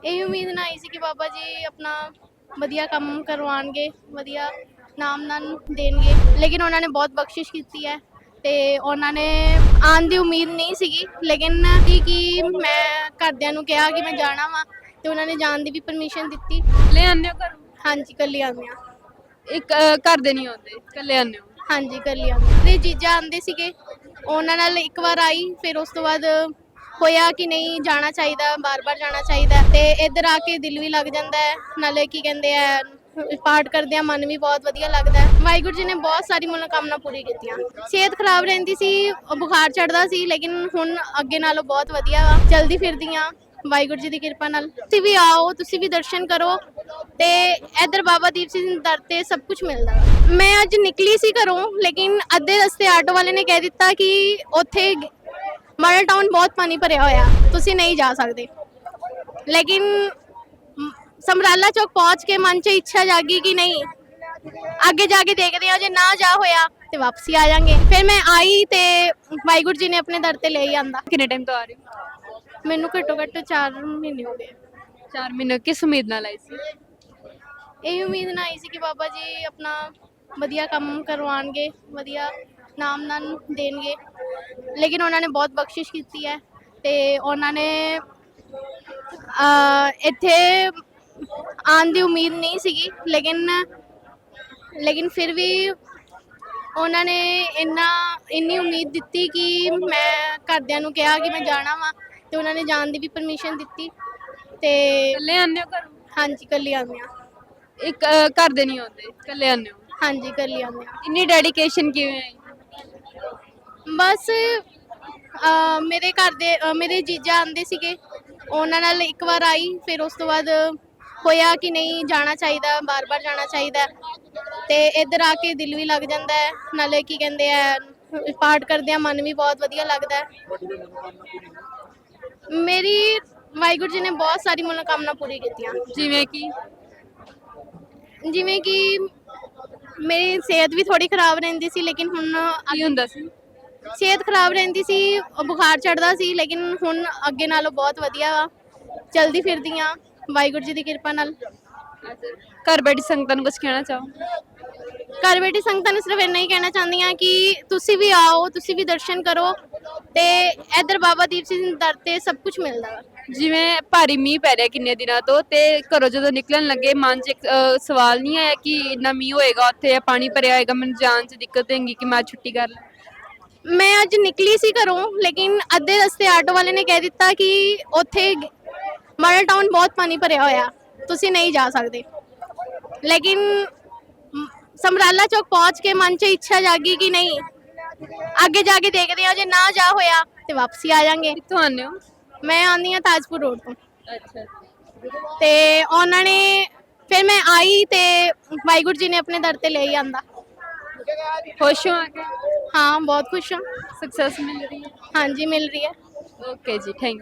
ਇਹ ਉਮੀਦ ਨਾ ਆਈ ਸੀ ਕਿ ਬਾਬਾ ਜੀ ਆਪਣਾ ਵਧੀਆ ਕੰਮ ਕਰਵਾਉਣਗੇ ਵਧੀਆ ਨਾਮ ਨਾਮ ਦੇਣਗੇ। ਲੇਕਿਨ ਉਹਨਾਂ ਨੇ ਬਹੁਤ ਬਖਸ਼ਿਸ਼ ਕੀਤੀ ਹੈ ਤੇ ਉਹਨਾਂ ਨੇ ਆਉਣ ਦੀ ਉਮੀਦ ਨਹੀਂ ਸੀਗੀ। ਲੇਕਿਨ ਕੀ ਕਿ ਮੈਂ ਘਰਦਿਆਂ ਨੂੰ ਕਿਹਾ ਕਿ ਮੈਂ ਜਾਣਾ ਵਾ ਤੇ ਉਹਨਾਂ ਨੇ ਜਾਣ ਦੀ ਵੀ ਪਰਮਿਸ਼ਨ ਦਿੱਤੀ। ਲੈ ਆਉਂਦੇ ਹੋ ਘਰੋਂ? ਹਾਂਜੀ ਕੱਲੀ ਆਉਂਦੇ ਹਾਂ। ਇੱਕ ਘਰ ਦੇ ਨਹੀਂ ਆਉਂਦੇ ਇਕੱਲੇ ਆਉਂਦੇ ਹੋ? ਹਾਂਜੀ ਕੱਲੀ ਆਉਂਦੇ ਤੇ ਜੀਜਾ ਆਉਂਦੇ ਸੀਗੇ। ਉਹਨਾਂ ਨਾਲ ਇੱਕ ਵਾਰ ਆਈ ਫਿਰ ਉਸ ਤੋਂ ਬਾਅਦ ਹੋਇਆ ਕਿ ਨਹੀਂ ਜਾਣਾ ਚਾਹੀਦਾ, ਬਾਰ-ਬਾਰ ਜਾਣਾ ਚਾਹੀਦਾ ਤੇ ਇੱਧਰ ਆ ਕੇ ਦਿਲ ਵੀ ਲੱਗ ਜਾਂਦਾ ਹੈ, ਨਾਲੇ ਕੀ ਕਹਿੰਦੇ ਆ, ਪਾਠ ਕਰਦੇ ਆ ਮਨ ਵੀ ਬਹੁਤ ਵਧੀਆ ਲੱਗਦਾ ਹੈ। ਵਾਹਿਗੁਰੂ ਜੀ ਨੇ ਬਹੁਤ ਸਾਰੀ ਮਨੋਕਾਮਨਾ ਪੂਰੀ ਕੀਤੀਆਂ। ਸਿਹਤ ਖਰਾਬ ਰਹਿੰਦੀ ਸੀ, ਬੁਖਾਰ ਚੜਦਾ ਸੀ, ਲੇਕਿਨ ਹੁਣ ਅੱਗੇ ਨਾਲੋਂ ਬਹੁਤ ਵਧੀਆ ਵਾ। ਚਲਦੀ ਫਿਰਦੀ ਆ ਵਾਹਿਗੁਰੂ ਜੀ ਦੀ ਕਿਰਪਾ ਨਾਲ। ਤੁਸੀਂ ਵੀ ਆਓ, ਤੁਸੀਂ ਵੀ ਦਰਸ਼ਨ ਕਰੋ ਤੇ ਇੱਧਰ ਬਾਬਾ ਦੀਪ ਸਿੰਘ ਦੇ ਦਰ ਤੇ ਸਭ ਕੁਝ ਮਿਲਦਾ ਮੈਂ ਅੱਜ ਨਿਕਲੀ ਸੀ ਘਰੋਂ, ਲੇਕਿਨ ਅੱਧੇ ਰਸਤੇ ਆਟੋ ਵਾਲੇ ਨੇ ਕਹਿ ਦਿੱਤਾ ਕਿ ਉੱਥੇ ਮਾਡਲ ਟਾਊਨ ਬਹੁਤ ਪਾਣੀ ਭਰਿਆ ਹੋਇਆ। ਤੁਸੀਂ ਨਹੀਂ ਜਾ ਸਕਦੇ। ਲੇਕਿਨ ਸਮਰਾਲਾ ਚੌਕ ਪਹੁੰਚ ਕੇ ਮਨ 'ਚ ਇੱਛਾ ਜਾਗੀ ਕਿ ਨਹੀਂ ਅੱਗੇ ਜਾ ਕੇ ਦੇਖਦੇ ਆ ਜੇ ਨਾ ਜਾ ਹੋਇਆ ਤੇ ਵਾਪਸੀ ਆ ਜਾਾਂਗੇ। ਫਿਰ ਮੈਂ ਆਈ ਤੇ ਵਾਹਿਗੁਰੂ ਜੀ ਨੇ ਆਪਣੇ ਦਰ ਤੇ ਲੈ ਹੀ ਆਂਦਾ। ਕਿੰਨੇ ਟਾਈਮ ਤੋਂ ਆ ਰਹੇ ਹੋ? ਮੈਨੂੰ ਘੱਟੋ ਘੱਟ 4 ਮਹੀਨੇ ਹੋ ਗਏ। 4 ਮਹੀਨੇ ਕਿਸ ਉਮੀਦ ਨਾਲ ਆਏ ਸੀ? ਇਹ ਉਮੀਦ ਨਾ ਆਈ ਸੀ ਕਿ ਬਾਬਾ ਜੀ ਆਪਣਾ ਵਧੀਆ ਕੰਮ ਕਰਵਾਉਣਗੇ ਵਧੀਆ ਨਾਮ ਨਾਮ ਦੇਣਗੇ। ਲੇਕਿਨ ਉਹਨਾਂ ਨੇ ਬਹੁਤ ਬਖਸ਼ਿਸ਼ ਕੀਤੀ ਹੈ ਤੇ ਉਹਨਾਂ ਨੇ ਇੱਥੇ ਆਉਣ ਦੀ ਉਮੀਦ ਨਹੀਂ ਸੀਗੀ ਲੇਕਿਨ ਲੇਕਿਨ ਫਿਰ ਵੀ ਉਹਨਾਂ ਨੇ ਇੰਨਾ ਇੰਨੀ ਉਮੀਦ ਦਿੱਤੀ ਕਿ ਮੈਂ ਘਰਦਿਆਂ ਨੂੰ ਕਿਹਾ ਕਿ ਮੈਂ ਜਾਣਾ ਵਾ ਤੇ ਉਹਨਾਂ ਨੇ ਜਾਣ ਦੀ ਵੀ ਪਰਮਿਸ਼ਨ ਦਿੱਤੀ ਤੇ ਇਕੱਲੇ ਆਉਂਦੇ ਹੋ ਘਰੋਂ? ਹਾਂਜੀ ਕੱਲੀ ਆਉਂਦੇ ਹਾਂ। ਇੱਕ ਘਰ ਦੇ ਨਹੀਂ ਆਉਂਦੇ ਇਕੱਲੇ ਆਉਂਦੇ ਹੋ? ਹਾਂਜੀ ਕੱਲੀ ਆਉਂਦੇ ਹਾਂ। ਇੰਨੀ ਡੈਡੀਕੇਸ਼ਨ ਕਿਵੇਂ ਆਈ? ਬਸ ਅ, ਮੇਰੇ ਘਰ ਦੇ ਮੇਰੇ ਜੀਜਾ ਆਂਦੇ ਸੀਗੇ। ਉਹਨਾਂ ਨਾਲ ਇੱਕ ਵਾਰ ਆਈ ਫਿਰ ਉਸ ਤੋਂ ਬਾਅਦ ਹੋਇਆ ਕਿ ਨਹੀਂ ਜਾਣਾ ਚਾਹੀਦਾ ਬਾਰ-ਬਾਰ ਜਾਣਾ ਚਾਹੀਦਾ। ਤੇ ਇੱਧਰ ਆ ਕੇ ਦਿਲ ਵੀ ਲੱਗ ਜਾਂਦਾ ਹੈ। ਨਾਲੇ ਕੀ ਕਹਿੰਦੇ ਆ ਪਾਠ ਕਰਦੇ ਆ ਮਨ ਵੀ ਬਹੁਤ ਵਧੀਆ ਲੱਗਦਾ ਹੈ। ਮੇਰੀ ਵਾਹਿਗੁਰੂ ਜੀ ਨੇ ਬਹੁਤ ਸਾਰੀ ਮਨੋਕਾਮਨਾ ਪੂਰੀ ਕੀਤੀਆਂ। ਜਿਵੇਂ ਕਿ? ਜਿਵੇਂ ਕਿ ਮੇਰੀ ਸਿਹਤ ਵੀ ਥੋੜੀ ਖਰਾਬ ਰਹਿੰਦੀ ਸੀ ਲੇਕਿਨ ਹੁਣ ਕੀ ਹੁੰਦਾ ਸੀ? ਸਿਹਤ ਖਰਾਬ ਰਹਿੰਦੀ ਸੀ ਬੁਖਾਰ ਚੜਦਾ ਸੀ ਲੇਕਿਨ ਹੁਣ ਅੱਗੇ ਨਾਲੋਂ ਬਹੁਤ ਵਧੀਆ ਵਾ। ਚਲਦੀ ਫਿਰਦੀ ਆ ਵਾਹਿਗੁਰੂ ਜੀ ਦੀ ਕਿਰਪਾ ਨਾਲ। ਘਰ ਬੈਠੀ ਸੰਗਤਾਂ ਨੂੰ ਕੁਝ ਕਹਿਣਾ ਚਾਹੋ? ਘਰ ਬੈਠੀ ਸੰਗਤਾਂ ਨੂੰ ਸਿਰਫ ਇੰਨਾ ਹੀ ਕਹਿਣਾ ਚਾਹੁੰਦੀ ਆ ਕਿ ਤੁਸੀਂ ਵੀ ਆਓ ਤੁਸੀਂ ਵੀ ਦਰਸ਼ਨ ਕਰੋ ਤੇ ਇੱਧਰ ਬਾਬਾ ਦੀਪ ਸਿੰਘ ਦੇ ਦਰ ਤੇ ਸਭ ਕੁਝ ਮਿਲਦਾ ਵਾ। ਜਿਵੇਂ ਭਾਰੀ ਮੀਂਹ ਪੈ ਰਿਹਾ ਕਿੰਨੇ ਦਿਨਾਂ ਤੋਂ ਤੇ ਘਰੋਂ ਜਦੋਂ ਨਿਕਲਣ ਲੱਗੇ ਮਨ 'ਚ ਇੱਕ ਅ, ਸਵਾਲ ਨਹੀਂ ਆਇਆ ਕਿ ਇੰਨਾ ਮੀਂਹ ਹੋਏਗਾ ਉੱਥੇ ਜਾਂ ਪਾਣੀ ਭਰਿਆ ਹੋਏਗਾ ਮੈਨੂੰ ਜਾਣ 'ਚ ਦਿੱਕਤ ਹੋਏਗੀ ਕਿ ਮੈਂ ਅੱਜ ਛੁੱਟੀ ਕਰ ਲਾਂ। ਮੈਂ ਅੱਜ ਨਿਕਲੀ ਸੀ ਘਰੋਂ ਲੇਕਿਨ ਅੱਧੇ ਰਸਤੇ ਆਟੋ ਵਾਲੇ ਨੇ ਕਹਿ ਦਿੱਤਾ ਕਿ ਉੱਥੇ ਮਾਡਲ ਟਾਊਨ ਬਹੁਤ ਪਾਣੀ ਭਰਿਆ ਹੋਇਆ ਤੁਸੀਂ ਨਹੀਂ ਜਾ ਸਕਦੇ। ਲੇਕਿਨ ਸਮਰਾਲਾ ਚੌਕ ਪਹੁੰਚ ਕੇ ਮਨ 'ਚ ਇੱਛਾ ਜਾਗੀ ਕਿ ਨਹੀਂ ਅੱਗੇ ਜਾ ਕੇ ਦੇਖਦੇ ਆ ਜੇ ਨਾ ਜਾ ਹੋਇਆ ਤੇ ਵਾਪਸੀ ਆ ਜਾਾਂਗੇ। ਕਿੱਥੋਂ ਆਉਂਦੇ ਹੋ? ਮੈਂ ਆਉਂਦੀ ਆ ਤਾਜਪੁਰ ਰੋਡ ਤੋਂ। ਅੱਛਾ। ਤੇ ਉਹਨਾਂ ਨੇ ਫਿਰ ਮੈਂ ਆਈ ਤੇ ਵਾਹਿਗੁਰੂ ਜੀ ਨੇ ਆਪਣੇ ਦਰ ਤੇ ਲੈ ਹੀ ਆਂਦਾ। ਖੁਸ਼ ਹੋ ਆ ਕੇ? ਹਾਂ, ਬਹੁਤ ਖੁਸ਼ ਹਾਂ। ਸਕਸੈਸ ਮਿਲ ਰਹੀ ਹੈ। ਹਾਂਜੀ, ਮਿਲ ਰਹੀ ਹੈ। ਓਕੇ ਜੀ ਥੈਂਕ